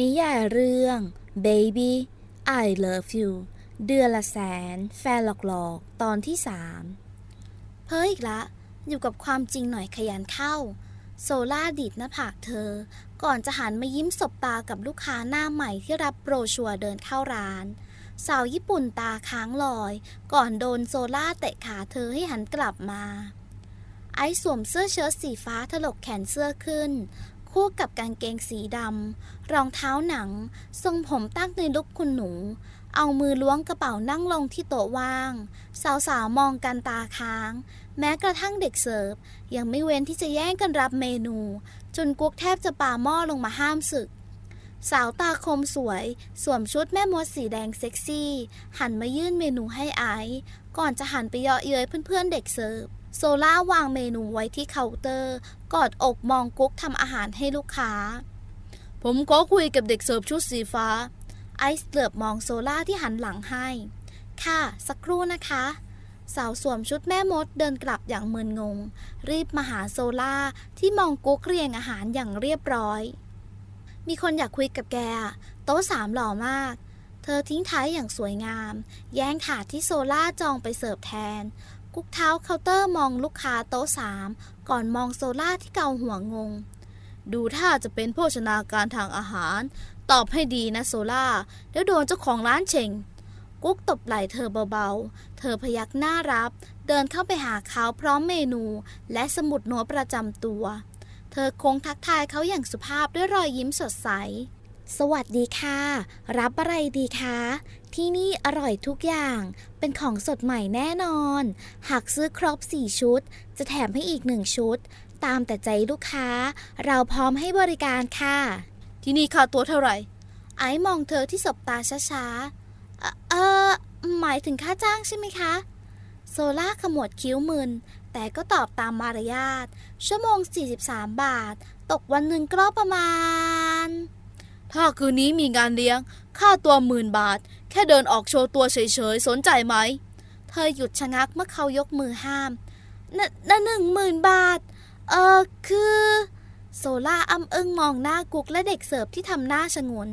นิยายเรื่อง Baby I Love You เดือนละแสน แฟนหลอกๆ ตอนที่ 3 เพ้ออีกละ อยู่กับความจริงหน่อยขยันเข้า โซล่าดีดหน้าผากเธอ ก่อนจะหันมายิ้มสบตากับลูกค้าหน้าใหม่ที่รับโบรชัวเดินเข้าร้าน สาวญี่ปุ่นตาค้างลอย ก่อนโดนโซล่าเตะขาเธอให้หันกลับมาไอซ์สวมเสื้อเชิ้ตสีฟ้าถลกแขนเสื้อขึ้น คู่กับกางเกงสีดำรองเท้าหนัง ทรงผมตั้งในลุกคุณหนู เอามือล้วงกระเป๋านั่งลงที่โต๊ะว่าง สาวๆมองกันตาค้าง แม้กระทั่งเด็กเสิร์ฟ ยังไม่เว้นที่จะแย่งกันรับเมนู จนกุ๊กแทบจะปาหม้อลงมาห้ามศึก สาวตาคมสวย สวมชุดแม่มดสีแดงเซ็กซี่ หันมายื่นเมนูให้ไอซ์ก่อนจะหันไปเยาะเย้ยเพื่อนๆเด็กเสิร์ฟ โซล่าวางเมนูไว้ที่เคาน์เตอร์ กอดอกมองกุ๊กทำอาหารให้ลูกค้า ผมขอคุยกับเด็กเสิร์ฟชุดสีฟ้า ไอซ์เหลือบมองโซล่าที่หันหลังให้ ค่ะ สักครู่นะคะ สาวสวมชุดแม่มดเดินกลับอย่างมึนงง รีบมาหาโซล่าที่มองกุ๊กเรียงอาหารอย่างเรียบร้อย มีคนอยากคุยกับแกโต๊ะสามหล่อมากเธอทิ้งท้ายอย่างสวยงาม แย่งถาดที่โซล่าจองไปเสิร์ฟแทน กุ๊กเท้าเคาน์เตอร์มองลูกค้าโต๊ะสามก่อนมองโซล่าที่เกาหัวงง ดูท่าจะเป็นโภชนาการทางอาหาร ตอบให้ดีนะโซล่าเดี๋ยวโดนเจ้าของร้านเชงกุ๊กตบไหล่เธอเบาๆ เธอพยักหน้ารับ เดินเข้าไปหาเขาพร้อมเมนู และสมุดโน้ตประจำตัว เธอคงทักทายเขาอย่างสุภาพด้วยรอยยิ้มสดใส สวัสดีค่ะ รับอะไรดีคะ ที่นี่อร่อยทุกอย่าง เป็นของสดใหม่แน่นอน หากซื้อครบ 4 ชุด จะแถมให้อีก 1 ชุด ตามแต่ใจลูกค้า เราพร้อมให้บริการค่ะ ที่นี่ค่าตัวเท่าไหร่ ไอ้มองเธอที่สบตาช้าๆเอ่อเออหมายถึงค่าจ้างใช่ไหมคะ โซล่าขมวดคิ้วมึน แต่ก็ตอบตามมารยาท ชั่วโมง 43 บาท ตกวันหนึ่งก็ประมาณ ถ้าคืนนี้มีงานเลี้ยง ค่าตัวหมื่นบาท แค่เดินออกโชว์ตัวเฉยๆ สนใจไหม เธอหยุดชะงักเมื่อเขายกมือห้ามน่ะหนึ่งหมื่นบาท เออคือ โซล่าอ้ำอึ้งมองหน้ากุ๊กและเด็กเสิร์ฟที่ทำหน้าชงน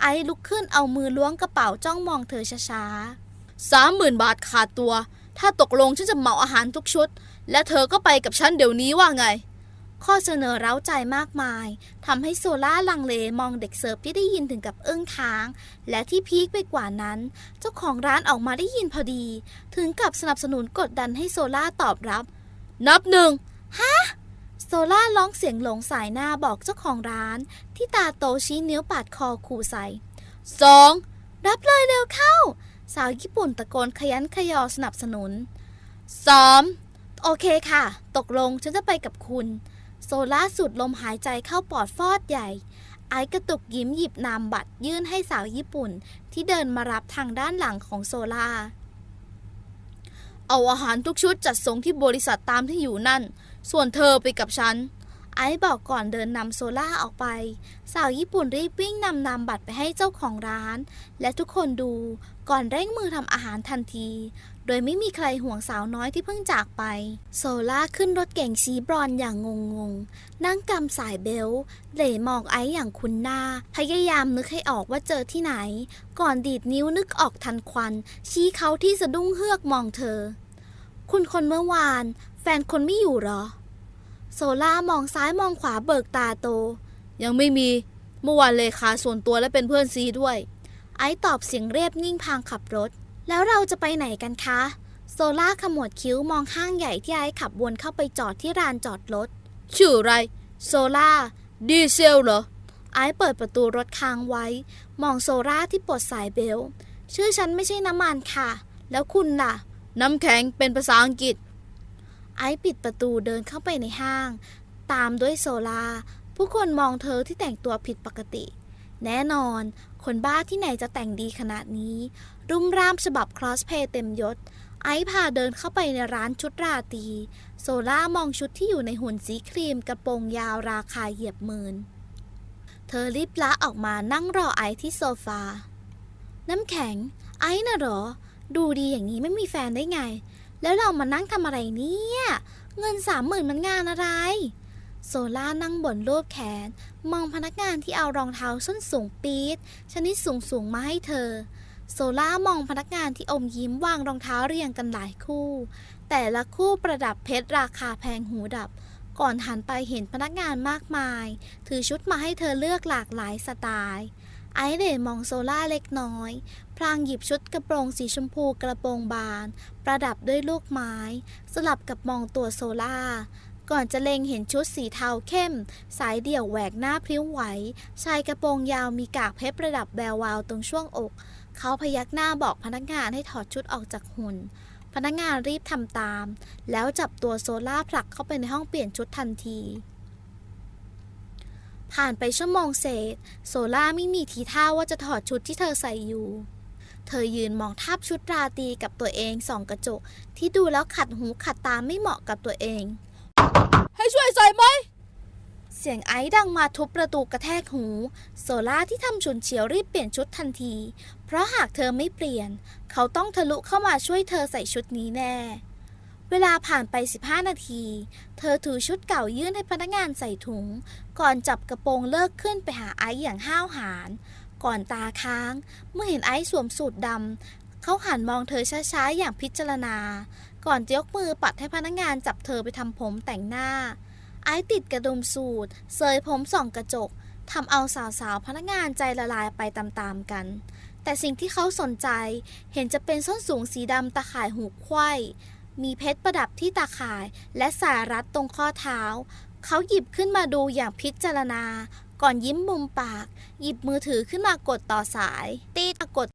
ไอซ์ลุกขึ้นเอามือล้วงกระเป๋าจ้องมองเธอช้าๆสามหมื่นบาทขาดตัว ถ้าตกลงฉันจะเหมาอาหารทุกชุด และเธอก็ไปกับฉันเดี๋ยวนี้ว่าไง ข้อเสนอเร้าใจมากมายทำให้โซล่าลังเลมองเด็กเสิร์ฟที่ได้ยินถึงกับเอึ้งค้าง และที่พีคไปกว่านั้น เจ้าของร้านออกมาได้ยินพอดี ถึงกับสนับสนุนกดดันให้โซล่าตอบรับ นับหนึ่งฮะโซล่าร้องเสียงหลงสายหน้าบอกเจ้าของร้าน ที่ตาโตชี้นิ้วปาดคอขู่ใส่สองรับเลยเร็วเข้า สาวญี่ปุ่นตะโกนขยันขยอสนับสนุนสามโอเคค่ะ ตกลงฉันจะไปกับคุณ ซล่าสูดลมหายใจเข้าปอดฟอดใหญ่ ไอซ์กระตุกยิ้มหยิบนามบัตรยื่นให้สาวญี่ปุ่น ที่เดินมารับทางด้านหลังของโซล่า เอาอาหารทุกชุดจัดส่งที่บริษัทตามที่อยู่นั่น ส่วนเธอไปกับฉัน ไอซ์บอกก่อนเดินนำโซล่าออกไป สาวญี่ปุ่นรีบวิ่งนำนามบัตรไปให้เจ้าของร้าน และทุกคนดูก่อนเร่งมือทำอาหารทันที ดยไม่มีใครห่วงสาวน้อยที่เพิ่งจากไป โซล่าขึ้นรถเก่งสีบรอนอย่างงงๆนั่งกำสายเบลเหล่มองไอซ์อย่างคุ้นหน้า พยายามนึกให้ออกว่าเจอที่ไหน ก่อนดีดนิ้วนึกออกทันควัน ชี้เขาที่สะดุ้งเฮือกมองเธอ คุณคนเมื่อวาน แฟนคนไม่อยู่หรอ โซล่ามองซ้ายมองขวาเบิกตาโต ยังไม่มี เมื่อวานเลขาส่วนตัวและเป็นเพื่อนซีด้วย ไอซ์ตอบเสียงเรียบนิ่งพางขับรถ แล้วเราจะไปไหนกันคะ โซล่าขมวดคิ้วมองห้างใหญ่ที่ไอซ์ขับวนเข้าไปจอดที่ลานจอดรถ ชื่ออะไร โซล่า ดีเซลเหรอ ไอซ์เปิดประตูรถค้างไว้ มองโซล่าที่ปลดสายเบลต์ชื่อฉันไม่ใช่น้ำมันค่ะ แล้วคุณล่ะ น้ำแข็งเป็นภาษาอังกฤษ ไอซ์ปิดประตูเดินเข้าไปในห้าง ตามด้วยโซลาผู้คนมองเธอที่แต่งตัวผิดปกติ แน่นอน คนบ้าที่ไหนจะแต่งดีขนาดนี้ รุ่มร่ามฉบับคลอสเพย์เต็มยศ ไอซ์พาเดินเข้าไปในร้านชุดราตรีโซล่ามองชุดที่อยู่ในหุ่นสีครีมกระโปรงยาวราคาเหยียบหมื่นเธอรีบละออกมานั่งรอไอซ์ที่โซฟา น้ำแข็ง ไอซ์น่ะหรอ ดูดีอย่างนี้ไม่มีแฟนได้ไง แล้วเรามานั่งทำอะไรเนี่ย เงินสามหมื่นมันงานอะไร โซล่านั่งบนรูปแขน มองพนักงานที่เอารองเท้าส้นสูงปี๊ดชนิดสูงสูงมาให้เธอ โซล่ามองพนักงานที่อมยิ้มวางรองเท้าเรียงกันหลายคู่ แต่ละคู่ประดับเพชรราคาแพงหูดับ ก่อนหันไปเห็นพนักงานมากมาย ถือชุดมาให้เธอเลือกหลากหลายสไตล์ไอเดนมองโซล่าเล็กน้อย พลางหยิบชุดกระโปรงสีชมพูกระโปรงบาน ประดับด้วยลูกไม้ สลับกับมองตัวโซล่า ก่อนจะเล็งเห็นชุดสีเทาเข้ม สายเดี่ยวแหวกหน้าพริ้วไหว ชายกระโปรงยาวมีกากเพชรประดับแวววาวตรงช่วงอก เขาพยักหน้าบอกพนักงานให้ถอดชุดออกจากหุ่น พนักงานรีบทำตาม แล้วจับตัวโซล่าผลักเข้าไปในห้องเปลี่ยนชุดทันทีผ่านไปชั่วโมงเศษ โซล่าไม่มีทีท่าว่าจะถอดชุดที่เธอใส่อยู่ เธอยืนมองทับชุดราตรีกับตัวเองส่องกระจก ที่ดูแล้วขัดหูขัดตาไม่เหมาะกับตัวเอง ให้ช่วยใส่ไหม เสียงไอซ์ดังมาทุบประตูกระแทกหู โซล่าที่ทำฉุนเฉียวรีบเปลี่ยนชุดทันที เพราะหากเธอไม่เปลี่ยน เขาต้องทะลุเข้ามาช่วยเธอใส่ชุดนี้แน่ เวลาผ่านไป 15 นาที เธอถือชุดเก่ายื่นให้พนักงานใส่ถุง ก่อนจับกระโปรงเลิกขึ้นไปหาไอซ์อย่างห้าวหาญก่อนตาค้าง เมื่อเห็นไอซ์สวมสูทดำเขาหันมองเธอช้าๆ อย่างพิจารณา ก่อนจะยกมือปัดให้พนักงานจับเธอไปทำผมแต่งหน้า ไอซ์ติดกระดุมสูทเสยผมส่องกระจกทำเอาสาวๆพนักงานใจละลายไปตามๆกัน แต่สิ่งที่เขาสนใจเห็นจะเป็นส้นสูงสีดำตะข่ายหูไขว้มีเพชรประดับที่ตาข่ายและสายรัดตรงข้อเท้า เขาหยิบขึ้นมาดูอย่างพิจารณา ก่อนยิ้มมุมปาก หยิบมือถือขึ้นมากดต่อสาย ตีดกด